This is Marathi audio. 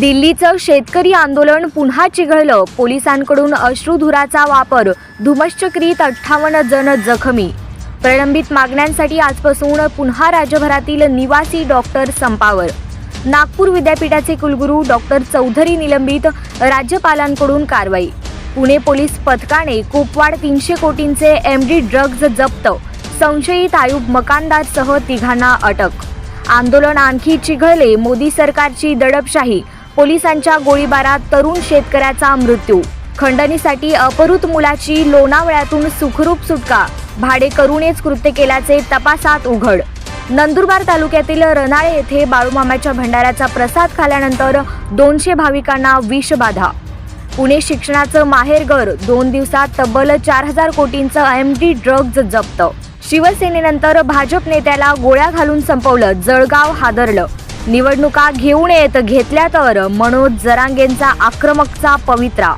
दिल्लीचं शेतकरी आंदोलन पुन्हा चिघळलं. पोलिसांकडून अश्रुधुराचा वापर धुमश्चक्रीत अठ्ठावन्न जण जखमी. प्रलंबित मागण्यांसाठी आजपासून पुन्हा राज्यभरातील निवासी डॉक्टर संपावर. नागपूर विद्यापीठाचे कुलगुरू डॉक्टर चौधरी निलंबित राज्यपालांकडून कारवाई. पुणे पोलीस पथकाने कुपवाड तीनशे कोटींचे एम डी ड्रग्ज जप्त. संशयित आयुब मकानदारसह तिघांना अटक. आंदोलन आणखी चिघळले. मोदी सरकारची दडपशाही. पोलिसांच्या गोळीबारात तरुण शेतकऱ्याचा मृत्यू. खंडणीसाठी अपहृत मुलाची लोणावळ्यातून सुखरूप सुटका. भाडेकरूनेच कृत्य केल्याचे तपासात उघड. नंदुरबार तालुक्यातील रनाळे येथे बाळूमामाच्या भंडाऱ्याचा प्रसाद खाल्यानंतर दोनशे भाविकांना विषबाधा पुणे शिक्षणाचं माहेरघर दोन दिवसात तब्बल चार हजार कोटींचं एम डी ड्रग्ज जप्त. शिवसेनेनंतर भाजप नेत्याला गोळ्या घालून संपवलं जळगाव हादरलं. निवडणुका घेऊन येत घेतल्या तर मनोज जरांगेंचा आक्रमकचा पवित्रा